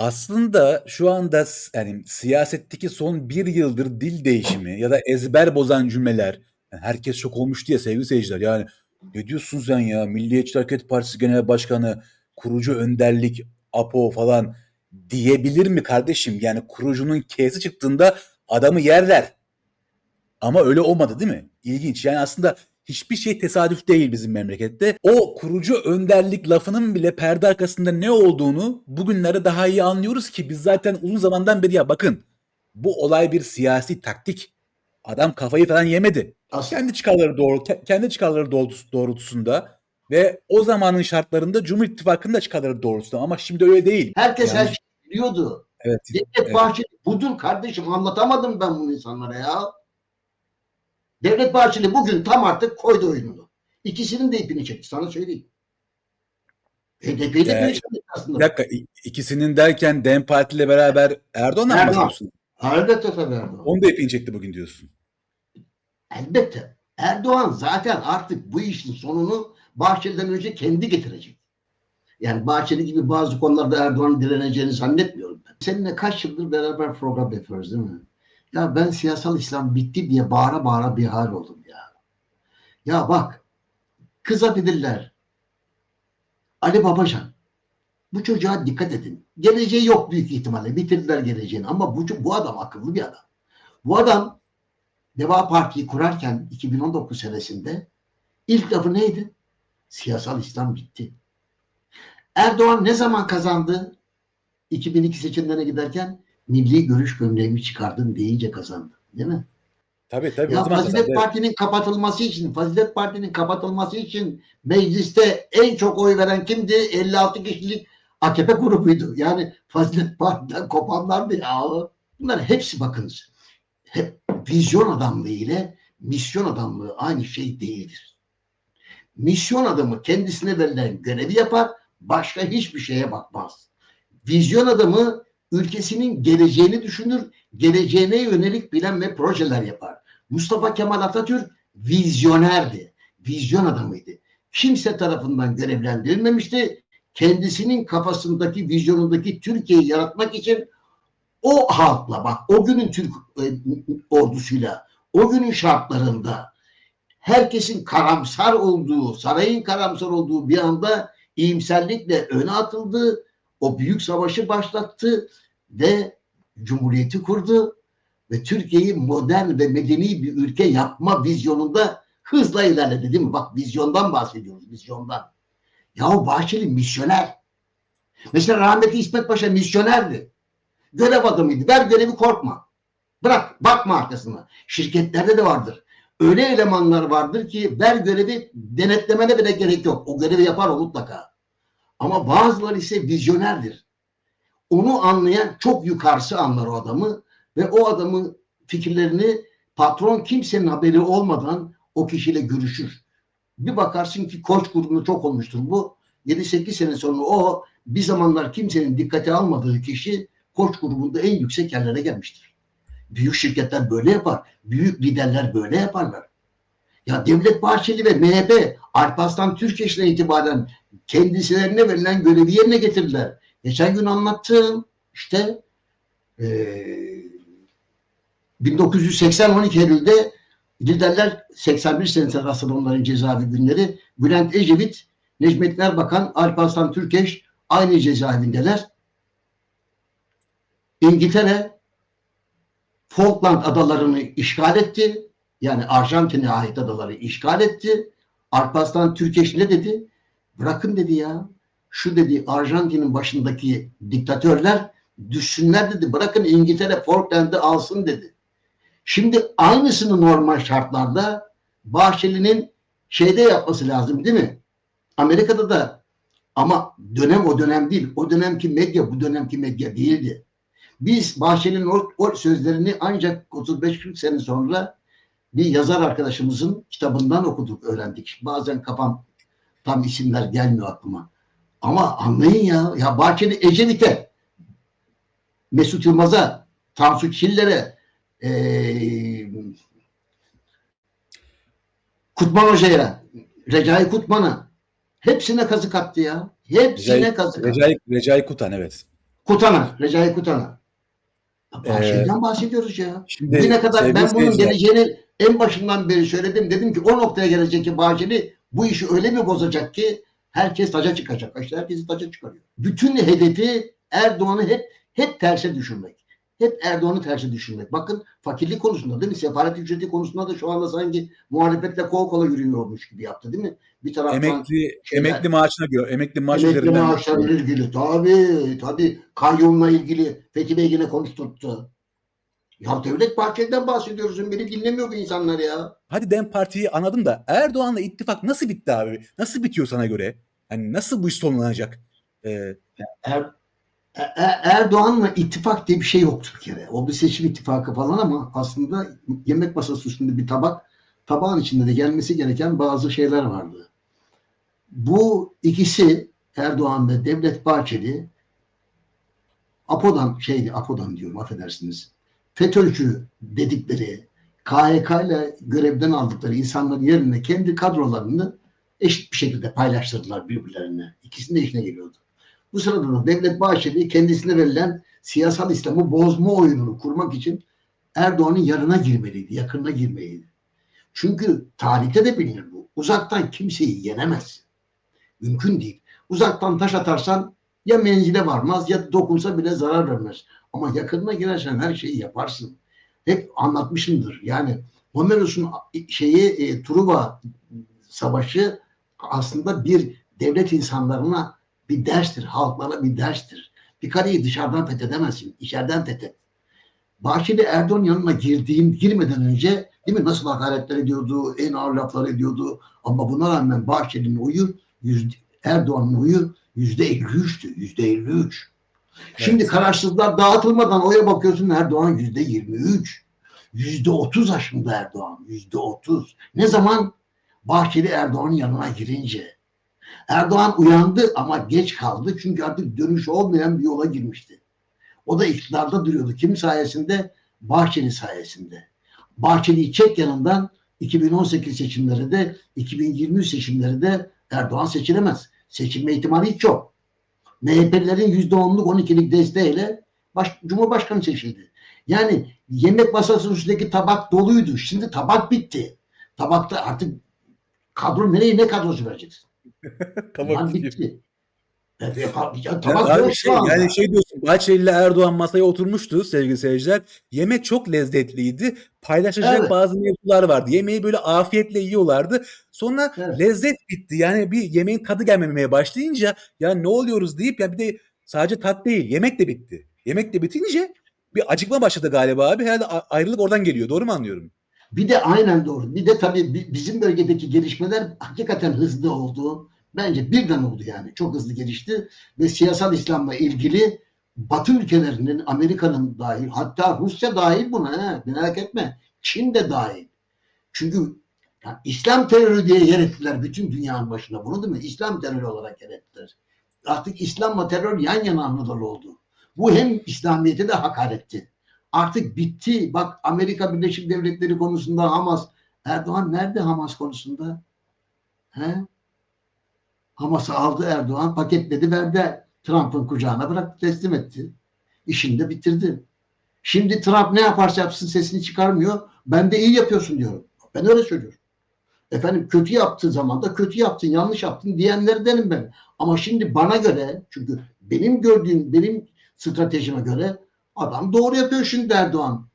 Aslında şu anda s yani siyasetteki son 1 yıldır dil değişimi ya da ezber bozan cümleler, yani herkes şok olmuştu ya sevgili seyirciler. Yani "Ne diyorsun sen ya? Milliyetçi Hareket Partisi Genel Başkanı, kurucu önderlik, APO falan diyebilir mi kardeşim? Yani kurucunun K'si çıktığında adamı yerler. Ama öyle olmadı değil mi? İlginç. Yani aslında hiçbir şey tesadüf değil bizim memlekette. O kurucu önderlik lafının bile perde arkasında ne olduğunu bugünlerde daha iyi anlıyoruz ki biz zaten uzun zamandan beri ya bakın bu olay bir siyasi taktik. Adam kafayı falan yemedi. Asla. Kendi çıkarları doğru ke- kendi çıkarları doğrultus- doğrultusunda ve o zamanın şartlarında Cumhur İttifakı'nın da çıkarları doğrultusunda ama şimdi öyle değil. Herkes her Yani- şeyi biliyordu. Evet. Devlet Evet. Bahçeli budur kardeşim anlatamadım ben bunu insanlara ya. Devlet Bahçeli bugün tam artık koydu oyununu. İkisinin de ipini çekti sana söyleyeyim. HDP'yi de Ee, çekti Bir aslında. dakika ikisinin derken DEM Parti ile beraber Erdoğan'dan mı Erdoğan. bahsediyorsun? Elbette tabii Erdoğan. Onu da ipini çekti bugün diyorsun. Elbette. Erdoğan zaten artık bu işin sonunu Bahçeli'den önce kendi getirecek. Yani Bahçeli gibi bazı konularda Erdoğan'ın direneceğini zannetmiyorum ben. Seninle kaç yıldır beraber program yapıyoruz değil mi? Ya ben siyasal İslam bitti diye bağıra bağıra bir hal oldum ya. Ya bak kızabilirler. Ali Babacan. Bu çocuğa dikkat edin. Geleceği yok büyük ihtimalle. Bitirdiler geleceğini. Ama bu, bu adam akıllı bir adam. Bu adam Deva Parti'yi kurarken 2019 senesinde ilk lafı neydi? Siyasal İslam bitti. Erdoğan ne zaman kazandı? 2002 seçimlerine giderken milli görüş gömleğimi çıkardım deyince kazandı. Değil mi? Tabii tabii. Ya Fazilet kazandı. Parti'nin kapatılması için, Fazilet Parti'nin kapatılması için mecliste en çok oy veren kimdi? 56 kişilik AKP grubuydu. Yani Fazilet Parti'den kopanlardı ya. Bunlar hepsi bakınız. Hep vizyon adamlığı ile misyon adamlığı aynı şey değildir. Misyon adamı kendisine verilen görevi yapar, başka hiçbir şeye bakmaz. Vizyon adamı ülkesinin geleceğini düşünür, geleceğine yönelik plan ve projeler yapar. Mustafa Kemal Atatürk vizyonerdi. Vizyon adamıydı. Kimse tarafından görevlendirilmemişti. Kendisinin kafasındaki, vizyonundaki Türkiye'yi yaratmak için o halkla bak o günün Türk e, ordusuyla, o günün şartlarında herkesin karamsar olduğu, sarayın karamsar olduğu bir anda iyimserlikle öne atıldı. O büyük savaşı başlattı ve cumhuriyeti kurdu ve Türkiye'yi modern ve medeni bir ülke yapma vizyonunda hızla ilerledi değil mi? Bak vizyondan bahsediyoruz, vizyondan. Yahu Bahçeli misyoner. Mesela rahmetli İsmet Paşa misyonerdi. Görev adamıydı. Ver görevi korkma. Bırak, bakma arkasına. Şirketlerde de vardır. Öyle elemanlar vardır ki ver görevi denetlemene bile gerek yok. O görevi yapar o mutlaka. Ama bazıları ise vizyonerdir. Onu anlayan çok yukarısı anlar o adamı ve o adamın fikirlerini patron kimsenin haberi olmadan o kişiyle görüşür. Bir bakarsın ki koç grubunda çok olmuştur bu. 7-8 sene sonra o bir zamanlar kimsenin dikkate almadığı kişi koç grubunda en yüksek yerlere gelmiştir. Büyük şirketler böyle yapar. Büyük liderler böyle yaparlar. Ya Devlet Bahçeli ve MHP Alparslan Türkeş'le itibaren kendisilerine verilen görevi yerine getirdiler. Geçen gün anlattım. İşte eee 1980 12 Eylül'de liderler 81 senesinde aslında onların cezaevi günleri. Bülent Ecevit, Necmettin Erbakan, Alparslan Türkeş aynı cezaevindeler. İngiltere Falkland adalarını işgal etti. Yani Arjantin'e ait adaları işgal etti. Alparslan Türkeş ne dedi? Bırakın dedi ya. Şu dedi Arjantin'in başındaki diktatörler düşsünler dedi. Bırakın İngiltere Falkland'ı alsın dedi. Şimdi aynısını normal şartlarda Bahçeli'nin şeyde yapması lazım değil mi? Amerika'da da ama dönem o dönem değil. O dönemki medya bu dönemki medya değildi. Biz Bahçeli'nin o, o sözlerini ancak 35-40 sene sonra bir yazar arkadaşımızın kitabından okuduk, öğrendik. Bazen kafam tam isimler gelmiyor aklıma. Ama anlayın ya, ya Bahçeli Ecevit'e, Mesut Yılmaz'a, Tansu Çiller'e, ee, Kutman Hoca'ya, Recai Kutman'a hepsine kazık attı ya. Hepsine Recai, kazık attı. Recai, Recai Kutan evet. Kutana, Recai Kutana. Bahçeli'den bahsediyoruz ya. Şimdi Bugüne kadar ben bunun geleceğini en başından beri söyledim. Dedim ki o noktaya gelecek ki Bahçeli bu işi öyle bir bozacak ki herkes taca çıkacak. İşte herkesi taca çıkarıyor. Bütün hedefi Erdoğan'ı hep hep terse düşürmek. Hep Erdoğan'ı terse düşürmek. Bakın fakirlik konusunda değil mi? Sefaret ücreti konusunda da şu anda sanki muhalefetle kol kola yürüyormuş gibi yaptı değil mi? Bir taraftan emekli şeyler- emekli maaşına göre emekli maaş Emekli üzerinden ilgili tabii tabii kayyumla ilgili Fethi Bey yine konuşturttu. Ya Devlet Bahçeli'den bahsediyoruz. Beni dinlemiyor bu insanlar ya. Hadi Dem Parti'yi anladım da Erdoğan'la ittifak nasıl bitti abi? Nasıl bitiyor sana göre? Hani nasıl bu iş sonlanacak? Ee, Er, E- E- Erdoğan'la ittifak diye bir şey yoktu bir kere. O bir seçim ittifakı falan ama aslında yemek masası üstünde bir tabak, tabağın içinde de gelmesi gereken bazı şeyler vardı. Bu ikisi Erdoğan ve Devlet Bahçeli Apo'dan şeydi Apo'dan diyorum affedersiniz. FETÖ'cü dedikleri KHK ile görevden aldıkları insanların yerine kendi kadrolarını eşit bir şekilde paylaştırdılar birbirlerine. İkisinin de işine geliyordu. Bu sırada da Devlet Bahçeli kendisine verilen siyasal İslam'ı bozma oyununu kurmak için Erdoğan'ın yanına girmeliydi, yakınına girmeliydi. Çünkü tarihte de bilinir bu. Uzaktan kimseyi yenemez. Mümkün değil. Uzaktan taş atarsan ya menzile varmaz ya dokunsa bile zarar vermez. Ama yakınına girersen her şeyi yaparsın. Hep anlatmışımdır. Yani Homeros'un şeyi e, Truva savaşı aslında bir devlet insanlarına bir derstir. Halklara bir derstir. Bir kareyi dışarıdan fethedemezsin. içeriden fethet. Bahçeli Erdoğan yanına girdiğim girmeden önce değil mi nasıl hakaretler ediyordu, en ağır laflar ediyordu. Ama buna rağmen Bahçeli'nin oyu Erdoğan'ın oyu yüzde 53'tü. Yüzde 53. Şimdi Evet. kararsızlar dağıtılmadan oya bakıyorsun Erdoğan yüzde 23. Yüzde 30 aşımda Erdoğan. Yüzde 30. Ne zaman? Bahçeli Erdoğan'ın yanına girince. Erdoğan uyandı ama geç kaldı. Çünkü artık dönüş olmayan bir yola girmişti. O da iktidarda duruyordu. Kim sayesinde? Bahçeli sayesinde. Bahçeli'yi çek yanından 2018 seçimleri de 2023 seçimleri de Erdoğan seçilemez. Seçilme ihtimali hiç yok. MHP'lerin %10'luk 12'lik desteğiyle baş, Cumhurbaşkanı seçildi. Yani yemek masasının üstündeki tabak doluydu. Şimdi tabak bitti. Tabakta artık kadro nereye ne kadrosu vereceksin? Diyor. bitti. Ya, ya, ya, abi şey, yani şey diyorsun Bahçeli ile Erdoğan masaya oturmuştu sevgili seyirciler. Yemek çok lezzetliydi. Paylaşacak Evet. bazı mevzular vardı. Yemeği böyle afiyetle yiyorlardı. Sonra Evet. lezzet bitti. Yani bir yemeğin tadı gelmemeye başlayınca ya ne oluyoruz deyip ya bir de sadece tat değil yemek de bitti. Yemek de bitince bir acıkma başladı galiba abi. Herhalde ayrılık oradan geliyor. Doğru mu anlıyorum? Bir de aynen doğru. Bir de tabii bi- bizim bölgedeki gelişmeler hakikaten hızlı oldu. Bence birden oldu yani. Çok hızlı gelişti ve siyasal İslam'la ilgili Batı ülkelerinin, Amerika'nın dahil, hatta Rusya dahil buna, he, merak etme. Çin de dahil. Çünkü yani İslam terörü diye yer ettiler bütün dünyanın başına. Bunu değil mi? İslam terörü olarak yer ettiler. Artık İslam'la terör yan yana anılır oldu. Bu hem İslamiyet'e de hakaretti. Artık bitti. Bak Amerika Birleşik Devletleri konusunda Hamas. Erdoğan nerede Hamas konusunda? He? Hamas'ı aldı Erdoğan, paketledi, verdi Trump'ın kucağına bıraktı, teslim etti. İşini de bitirdi. Şimdi Trump ne yaparsa yapsın sesini çıkarmıyor. Ben de iyi yapıyorsun diyorum. Ben öyle söylüyorum. Efendim kötü yaptığı zaman da kötü yaptın, yanlış yaptın diyenlerdenim ben. Ama şimdi bana göre, çünkü benim gördüğüm, benim stratejime göre adam doğru yapıyor şimdi Erdoğan.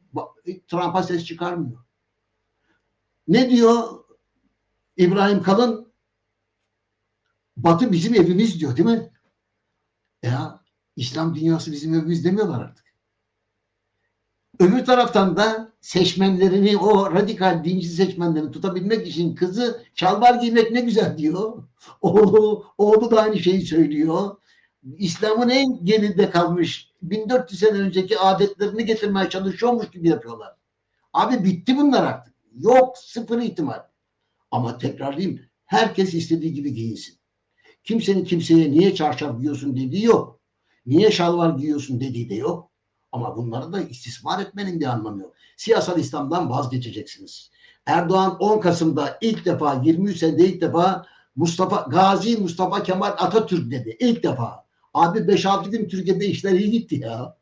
Trump'a ses çıkarmıyor. Ne diyor İbrahim Kalın? Batı bizim evimiz diyor değil mi? Ya İslam dünyası bizim evimiz demiyorlar artık. Öbür taraftan da seçmenlerini o radikal dinci seçmenlerini tutabilmek için kızı şalvar giymek ne güzel diyor. Oğlu, oğlu da aynı şeyi söylüyor. İslam'ın en geride kalmış 1400 sene önceki adetlerini getirmeye çalışıyormuş gibi yapıyorlar. Abi bitti bunlar artık. Yok sıfır ihtimal. Ama tekrarlayayım herkes istediği gibi giyinsin. Kimsenin kimseye niye çarşaf giyiyorsun dediği yok. Niye şalvar giyiyorsun dediği de yok. Ama bunları da istismar etmenin bir anlamı yok. Siyasal İslam'dan vazgeçeceksiniz. Erdoğan 10 Kasım'da ilk defa 23 senede ilk defa Mustafa Gazi Mustafa Kemal Atatürk dedi. İlk defa. Abi 5-6 gün Türkiye'de işler iyi gitti ya.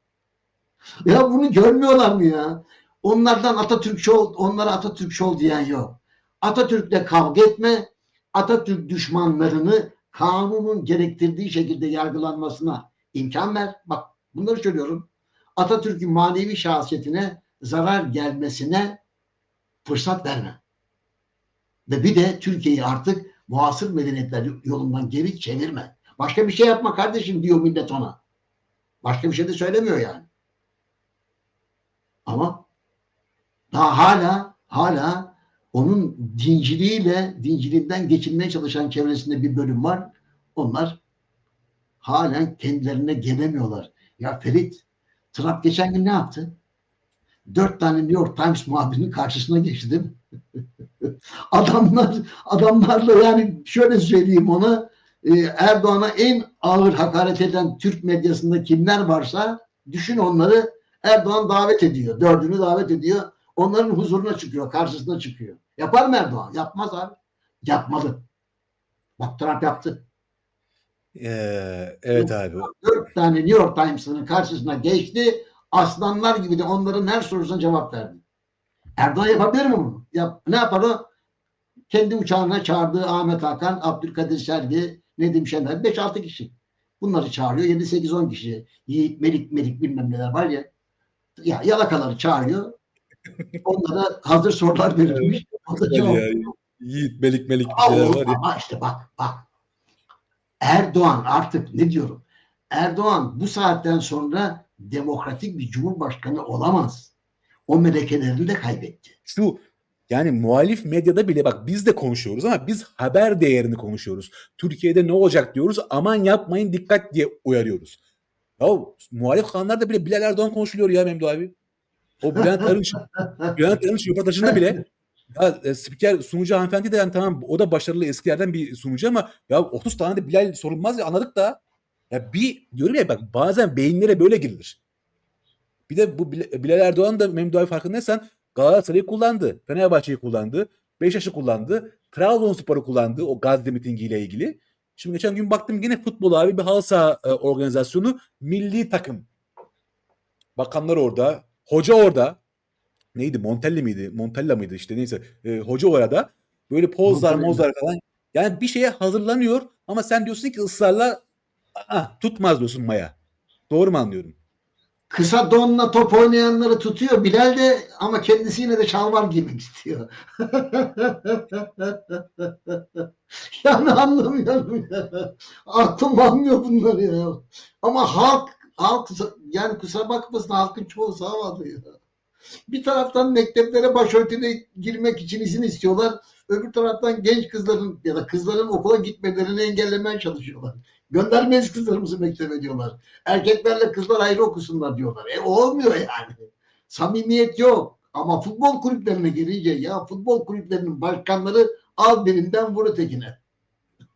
Ya bunu görmüyorlar mı ya? Onlardan Atatürkçü ol, onlara Atatürkçü ol diyen yok. Atatürk'le kavga etme, Atatürk düşmanlarını kanunun gerektirdiği şekilde yargılanmasına imkan ver. Bak bunları söylüyorum. Atatürk'ün manevi şahsiyetine zarar gelmesine fırsat verme. Ve bir de Türkiye'yi artık muasır medeniyetler yolundan geri çevirme. Başka bir şey yapma kardeşim diyor millet ona. Başka bir şey de söylemiyor yani. Ama daha hala hala onun dinciliğiyle dinciliğinden geçinmeye çalışan çevresinde bir bölüm var. Onlar halen kendilerine gelemiyorlar. Ya Ferit Trump geçen gün ne yaptı? Dört tane New York Times muhabirinin karşısına geçti değil mi? adamlar adamlarla yani şöyle söyleyeyim ona e, Erdoğan'a en ağır hakaret eden Türk medyasında kimler varsa düşün onları Erdoğan davet ediyor. Dördünü davet ediyor. Onların huzuruna çıkıyor, karşısına çıkıyor. Yapar mı Erdoğan? Yapmaz abi. Yapmalı. Bak Trump yaptı. Ee, evet abi. Dört tane New York Times'ın karşısına geçti. Aslanlar gibi de onların her sorusuna cevap verdi. Erdoğan yapabilir mi bunu? Yap, ne yapar o? Kendi uçağına çağırdığı Ahmet Hakan, Abdülkadir Selvi, Nedim Şener 5-6 kişi. Bunları çağırıyor. 7-8-10 kişi. Yiğit, Melik, Melik bilmem neler var ya. Ya yalakaları çağırıyor. Onlara hazır sorular verilmiş. O da Hadi cevap ya, Yiğit melik melik bir şeyler var ya. Ama işte bak bak. Erdoğan artık ne diyorum? Erdoğan bu saatten sonra demokratik bir cumhurbaşkanı olamaz. O melekelerini de kaybetti. Şu yani muhalif medyada bile bak biz de konuşuyoruz ama biz haber değerini konuşuyoruz. Türkiye'de ne olacak diyoruz aman yapmayın dikkat diye uyarıyoruz. Ya muhalif kanallarda bile Bilal Erdoğan konuşuluyor ya Memdu abi. O Bülent Arınç, Bülent Arınç röportajında bile ya e, spiker sunucu hanımefendi de yani tamam o da başarılı eskilerden bir sunucu ama ya 30 tane de Bilal sorulmaz ya anladık da. Ya bir diyorum ya bak bazen beyinlere böyle girilir. Bir de bu Bil- Bilal Erdoğan da Memdu abi farkındaysan Galatasaray'ı kullandı. Fenerbahçe'yi kullandı. Beşiktaş'ı kullandı. Trabzonspor'u kullandı o Gazze mitingiyle ilgili. Şimdi geçen gün baktım yine futbol abi bir halı saha e, organizasyonu milli takım. Bakanlar orada. Hoca orada. Neydi? Montelli miydi? Montella mıydı işte neyse. E, hoca orada. Böyle pozlar Montella. mozlar falan. Yani bir şeye hazırlanıyor ama sen diyorsun ki ısrarla "Aa, tutmaz diyorsun Maya. Doğru mu anlıyorum? Kısa donla top oynayanları tutuyor. Bilal de ama kendisi yine de şalvar giymek istiyor. yani anlamıyorum ya. Aklım almıyor bunları ya. Ama halk halk yani kusura bakmasın halkın çoğu sağladı ya. Bir taraftan mekteplere başörtüyle girmek için izin istiyorlar. Öbür taraftan genç kızların ya da kızların okula gitmelerini engellemeye çalışıyorlar. Göndermeyiz kızlarımızı mektebe diyorlar. Erkeklerle kızlar ayrı okusunlar diyorlar. E olmuyor yani. Samimiyet yok. Ama futbol kulüplerine gelince ya futbol kulüplerinin başkanları al birinden vur ötekine.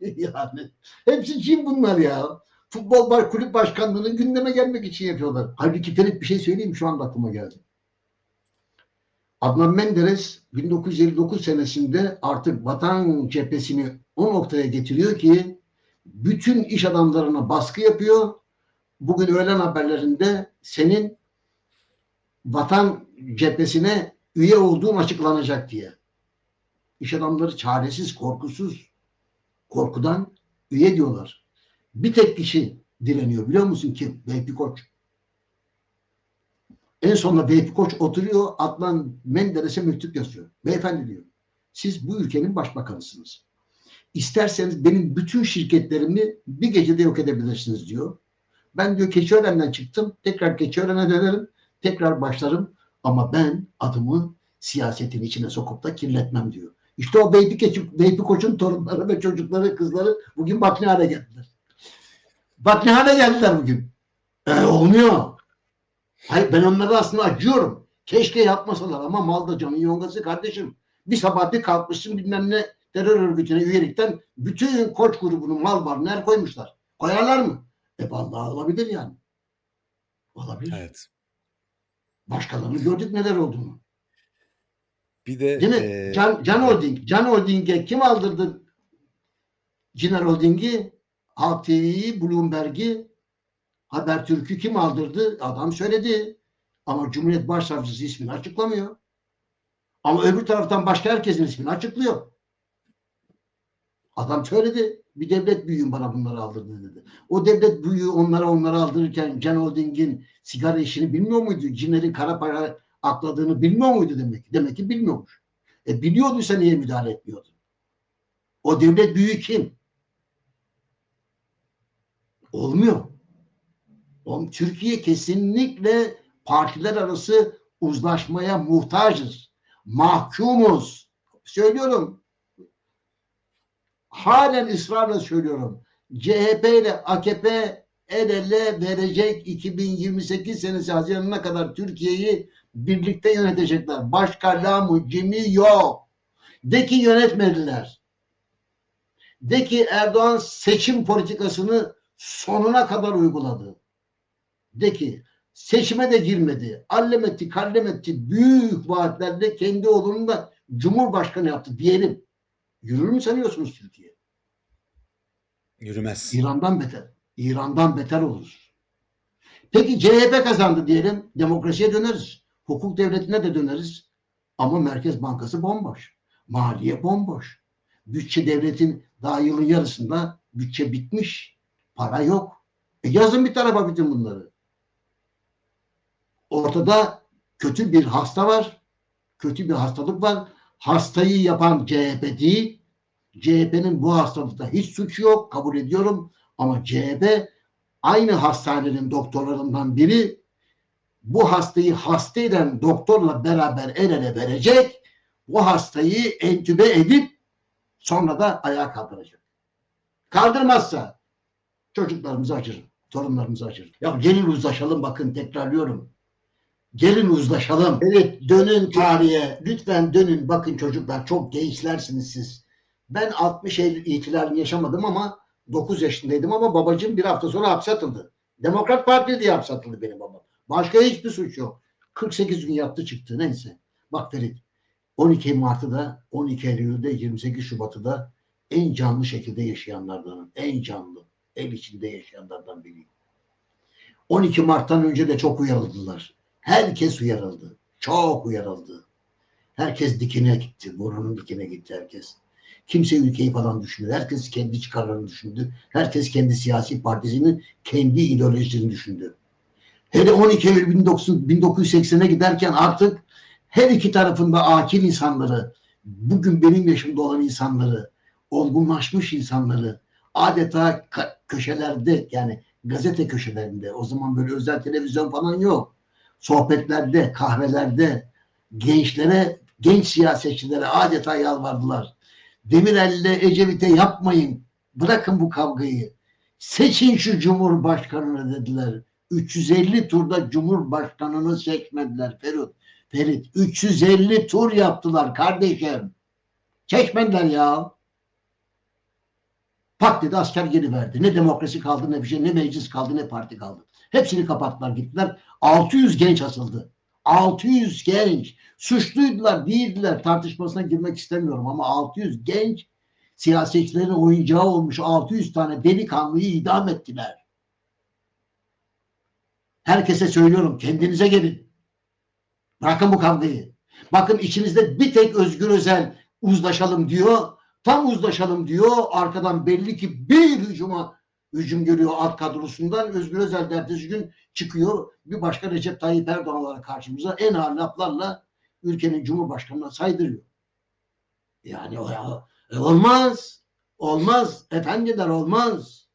yani hepsi kim bunlar ya? Futbol kulüp başkanlığını gündeme gelmek için yapıyorlar. Halbuki Ferit bir şey söyleyeyim şu anda aklıma geldi. Adnan Menderes 1959 senesinde artık vatan cephesini o noktaya getiriyor ki bütün iş adamlarına baskı yapıyor. Bugün öğlen haberlerinde senin vatan cephesine üye olduğun açıklanacak diye. İş adamları çaresiz, korkusuz, korkudan üye diyorlar. Bir tek kişi direniyor biliyor musun kim? Vehbi Koç. En sonunda Vehbi Koç oturuyor Adnan Menderes'e mektup yazıyor. Beyefendi diyor. Siz bu ülkenin başbakanısınız. İsterseniz benim bütün şirketlerimi bir gecede yok edebilirsiniz diyor. Ben diyor Keçiören'den çıktım. Tekrar Keçiören'e dönerim. Tekrar başlarım. Ama ben adımı siyasetin içine sokup da kirletmem diyor. İşte o Beypi, Keçi, Beypi Koç'un torunları ve çocukları, kızları bugün bak geldiler. Bak geldiler bugün. E, olmuyor. Hayır ben onlara aslında acıyorum. Keşke yapmasalar ama mal da canın yongası kardeşim. Bir sabah bir kalkmışsın bilmem ne terör örgütüne üyelikten bütün koç grubunun mal varlığını el koymuşlar. Koyarlar mı? E vallahi olabilir yani. Olabilir. Evet. Başkalarını gördük neler olduğunu. Bir de Değil mi? e, Can, Can Holding. Can Holding'e kim aldırdı Ciner Holding'i? Halk TV'yi, Bloomberg'i Habertürk'ü kim aldırdı? Adam söyledi. Ama Cumhuriyet Başsavcısı ismini açıklamıyor. Ama öbür taraftan başka herkesin ismini açıklıyor. Adam söyledi. Bir devlet büyüğüm bana bunları aldırdı dedi. O devlet büyüğü onlara onlara aldırırken Can Holding'in sigara işini bilmiyor muydu? Cinlerin kara para akladığını bilmiyor muydu demek ki? Demek ki bilmiyormuş. E biliyorduysa niye müdahale etmiyordu? O devlet büyüğü kim? Olmuyor. Türkiye kesinlikle partiler arası uzlaşmaya muhtacız. Mahkumuz. Söylüyorum. Halen ısrarla söylüyorum. CHP ile AKP el ele verecek 2028 senesi Haziran'a kadar Türkiye'yi birlikte yönetecekler. Başka lamı cimi yok. De ki yönetmediler. De ki Erdoğan seçim politikasını sonuna kadar uyguladı. De ki seçime de girmedi. Allem etti, kallem etti. Büyük vaatlerle kendi oğlunu da Cumhurbaşkanı yaptı diyelim. Yürür mü sanıyorsunuz Türkiye? Yürümez. İran'dan beter. İran'dan beter olur. Peki CHP kazandı diyelim. Demokrasiye döneriz. Hukuk devletine de döneriz. Ama Merkez Bankası bomboş. Maliye bomboş. Bütçe devletin daha yılın yarısında bütçe bitmiş. Para yok. E yazın bir tarafa bütün bunları. Ortada kötü bir hasta var. Kötü bir hastalık var. Hastayı yapan CHP değil. CHP'nin bu hastalıkta hiç suçu yok. Kabul ediyorum. Ama CHP aynı hastanenin doktorlarından biri bu hastayı hasta eden doktorla beraber el ele verecek. Bu hastayı entübe edip sonra da ayağa kaldıracak. Kaldırmazsa çocuklarımızı acır, torunlarımızı acır. Ya gelin uzlaşalım bakın tekrarlıyorum. Gelin uzlaşalım. Evet dönün tarihe. Lütfen dönün. Bakın çocuklar çok gençlersiniz siz. Ben 60 Eylül ihtilalini yaşamadım ama 9 yaşındaydım ama babacığım bir hafta sonra hapse atıldı. Demokrat Parti diye hapse atıldı benim babam. Başka hiçbir suç yok. 48 gün yattı çıktı neyse. Bak Ferit 12 Mart'ı da 12 Eylül'de 28 Şubat'ı da en canlı şekilde yaşayanlardanım. En canlı. Ev içinde yaşayanlardan biriyim. 12 Mart'tan önce de çok uyarıldılar. Herkes uyarıldı. Çok uyarıldı. Herkes dikine gitti. Burnunun dikine gitti herkes. Kimse ülkeyi falan düşünmüyor. Herkes kendi çıkarlarını düşündü. Herkes kendi siyasi partisinin kendi ideolojisini düşündü. Hele 12 Eylül 19 1980'e giderken artık her iki tarafında akil insanları, bugün benim yaşımda olan insanları, olgunlaşmış insanları adeta köşelerde yani gazete köşelerinde o zaman böyle özel televizyon falan yok. Sohbetlerde, kahvelerde gençlere, genç siyasetçilere adeta yalvardılar. Demirel'le Ecevit'e yapmayın. Bırakın bu kavgayı. Seçin şu cumhurbaşkanını dediler. 350 turda cumhurbaşkanını seçmediler Ferit. Ferit 350 tur yaptılar kardeşim. Seçmediler ya. Pat dedi asker geri verdi. Ne demokrasi kaldı ne bir şey ne meclis kaldı ne parti kaldı. Hepsini kapattılar gittiler. 600 genç asıldı. 600 genç. Suçluydular değildiler tartışmasına girmek istemiyorum ama 600 genç siyasetçilerin oyuncağı olmuş 600 tane delikanlıyı idam ettiler. Herkese söylüyorum kendinize gelin. Bırakın bu kavgayı. Bakın içinizde bir tek Özgür Özel uzlaşalım diyor. Tam uzlaşalım diyor. Arkadan belli ki bir hücuma hücum görüyor alt kadrosundan. Özgür Özel ertesi gün çıkıyor. Bir başka Recep Tayyip Erdoğan olarak karşımıza en ağır laflarla ülkenin cumhurbaşkanına saydırıyor. Yani o ya, e olmaz. Olmaz. Efendiler olmaz.